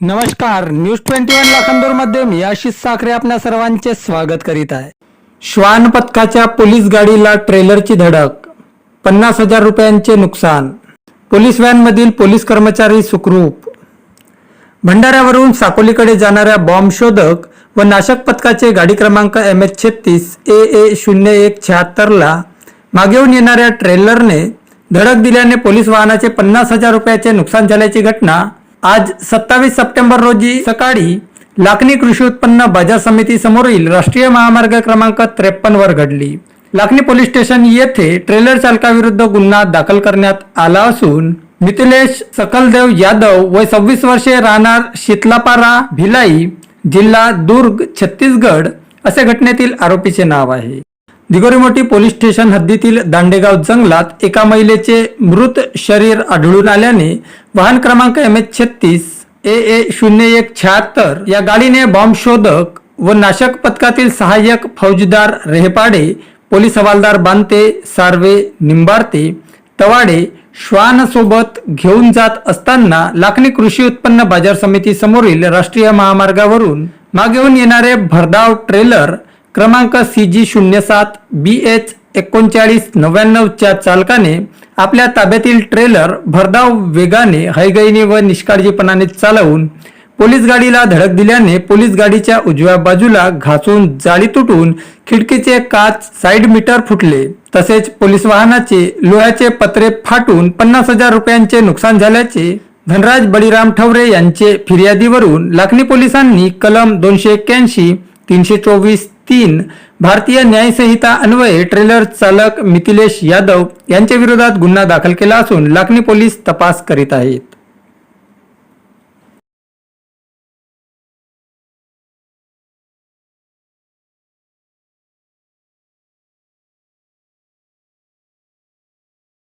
नमस्कार news twenty one लाखांदूरमध्ये मी आशिष साखरे आपल्या सर्वांचे स्वागत करीत आहे. श्वान पथकाच्या पोलीस गाडीला ट्रेलरची धडक पन्नास हजार रुपयांचे नुकसान पोलीस व्हॅनमधील पोलीस कर्मचारी सुखरूप. भंडाऱ्यावरून साकोलीकडे जाणाऱ्या बॉम्ब शोधक व नाशक पथकाचे गाडी क्रमांक एम एच छत्तीस ए ए शून्य एक शहात्तरला मागेहून येणाऱ्या ट्रेलरने धडक दिल्याने पोलीस वाहनाचे पन्नास हजार रुपयाचे नुकसान झाल्याची घटना आज सत्तावीस सप्टेंबर रोजी सकाळी लाखनी कृषी उत्पन्न बाजार समिती समोरील राष्ट्रीय महामार्ग क्रमांक त्रेपन्न वर घडली. लाखनी पोलीस स्टेशन येथे ट्रेलर चालकाविरुद्ध गुन्हा दाखल करण्यात आला असून मिथिलेश सकलदेव यादव व सव्वीस वर्षे राहणार शीतलापारा भिलाई जिल्हा दुर्ग छत्तीसगड असे घटनेतील आरोपीचे नाव आहे. दिगोरीमोठी पोलीस स्टेशन हद्दीतील दांडेगाव जंगलात एका महिलेचे मृत शरीर आढळून आल्याने वाहन क्रमांक एम एच छत्तीस ए ए शून्य एक शहात्तर या गाडीने बॉम्ब शोधक व नाशक पथकातील सहाय्यक फौजदार रेहपाडे पोलीस हवालदार बांते सार्वे निंबारते तवाडे श्वान सोबत घेऊन जात असताना लाखनी कृषी उत्पन्न बाजार समिती समोरील राष्ट्रीय महामार्गावरून मागेहून येणारे भरधाव ट्रेलर क्रमांक सी जी शून्य सात बी एच एकोणचाळीस नव्याण्णवच्या चालकाने आपल्या ताब्यातील ट्रेलर भरधाव वेगाने हैगईने व निष्काळजीपणाने चालवून पोलीस गाडीला धडक दिल्याने पोलीस गाडीच्या उजव्या बाजूला घासून जाळी तुटून खिडकीचे काच साईड मीटर फुटले. तसेच पोलीस वाहनाचे लोह्याचे पत्रे फाटून पन्नास हजार रुपयांचे नुकसान झाल्याचे धनराज बळीराम ठवरे यांचे फिर्यादीवरून लाखनी पोलिसांनी कलम दोनशे एक्क्याऐंशी तीनशे चोवीस तीन भारतीय न्यायसंहिता अन्वये ट्रेलर चालक मिथिलेश यादव यांच्या विरोधात गुन्हा दाखल केला असून लाखनी पोलीस तपास करीत आहेत.